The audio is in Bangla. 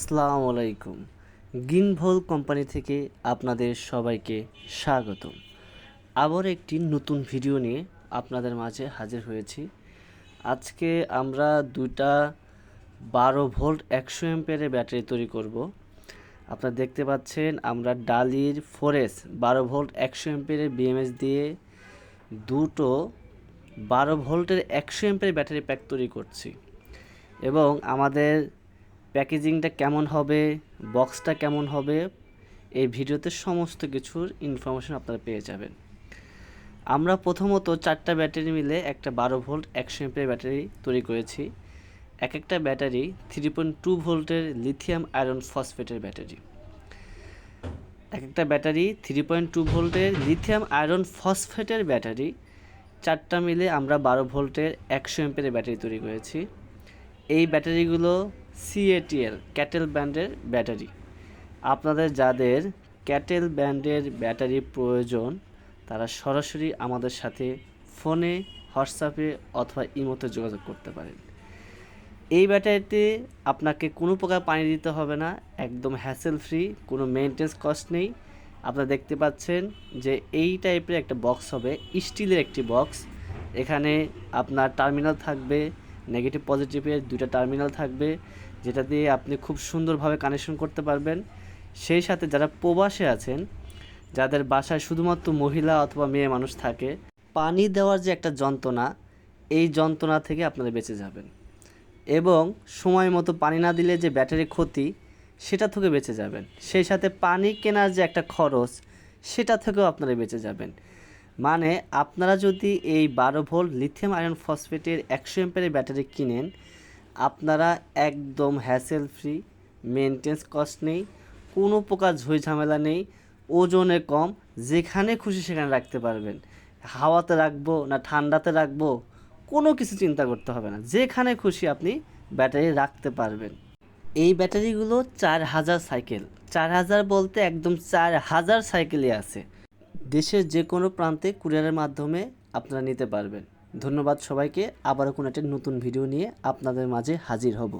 আসসালামু আলাইকুম। গিনভল কোম্পানি থেকে আপনাদের সবাইকে স্বাগত আবার একটি নতুন ভিডিও নিয়ে আপনাদের মাঝে হাজির হয়েছি। আজকে আমরা দুইটা বারো ভোল্ট একশো এম্পিয়ারের ব্যাটারি তৈরি করব। আপনারা দেখতে পাচ্ছেন, আমরা ডালির ফোরেস বারো ভোল্ট একশো এম্পিয়ারের বিএমএস দিয়ে দুটো বারো ভোল্টের একশো এম্পিয়ার ব্যাটারি প্যাক তৈরি করছি। এবং আমাদের প্যাকেজিংটা কেমন হবে, বক্সটা কেমন হবে, এই ভিডিওতে সমস্ত কিছুর ইনফরমেশন আপনারা পেয়ে যাবেন। আমরা প্রথমত চারটা ব্যাটারি মিলে একটা বারো ভোল্ট একশো এমপির ব্যাটারি তৈরি করেছি। এক একটা ব্যাটারি থ্রি পয়েন্ট টু ভোল্টের লিথিয়াম আয়রন ফসফেটের ব্যাটারি। এক একটা ব্যাটারি থ্রি পয়েন্ট টু ভোল্টের লিথিয়াম আয়রন ফসফেটের ব্যাটারি। চারটা মিলে আমরা বারো ভোল্টের একশো এমপির ব্যাটারি তৈরি করেছি। এই ব্যাটারিগুলো সিএটিএল, ক্যাটেল ব্র্যান্ডের ব্যাটারি। আপনাদের যাদের ক্যাটেল ব্র্যান্ডের ব্যাটারি প্রয়োজন, তারা সরাসরি আমাদের সাথে ফোনে, হোয়াটসঅ্যাপে অথবা ইমোতে যোগাযোগ করতে পারেন। এই ব্যাটারিতে আপনাকে কোনো প্রকার পানি দিতে হবে না, একদম হ্যাসেল ফ্রি কোনো মেনটেন্স কস্ট নেই। আপনারা দেখতে পাচ্ছেন যে এই টাইপের একটা বক্স হবে স্টিলের একটি বক্স এখানে আপনার টার্মিনাল থাকবে নেগেটিভ পজিটিভের দুইটা টার্মিনাল থাকবে, যেটা দিয়ে আপনি খুব সুন্দরভাবে কানেকশন করতে পারবেন। সেই সাথে যারা প্রবাসে আছেন, যাদের বাসায় শুধুমাত্র মহিলা অথবা মেয়ে মানুষ থাকে, পানি দেওয়ার যে একটা যন্ত্রণা, এই যন্ত্রণা থেকে আপনারা বেঁচে যাবেন। এবং সময় মতো পানি না দিলে যে ব্যাটারি ক্ষতি, সেটা থেকে বেঁচে যাবেন। সেই সাথে পানি কেনার যে একটা খরচ, সেটা থেকেও আপনারা বেঁচে যাবেন। মানে আপনারা যদি এই বারো ভোল্ট লিথিয়াম আয়রন ফসফেটের একশো এম্পের ব্যাটারি কিনেন, আপনারা একদম হ্যাসেল ফ্রি মেনটেন্স কস্ট নেই, কোনো প্রকার ঝই ঝামেলা নেই, ওজনে কম, যেখানে খুশি সেখানে রাখতে পারবেন। হাওয়াতে রাখব না ঠান্ডাতে রাখব, কোনো কিছু চিন্তা করতে হবে না। যেখানে খুশি আপনি ব্যাটারি রাখতে পারবেন। এই ব্যাটারিগুলো চার হাজার সাইকেল চার হাজার বলতে একদম চার হাজার সাইকেলই আছে। দেশের যে কোনো প্রান্তে কুরিয়ারের মাধ্যমে আপনারা নিতে পারবেন। ধন্যবাদ সবাইকে। আবারও কোনো একটা নতুন ভিডিও নিয়ে আপনাদের মাঝে হাজির হব।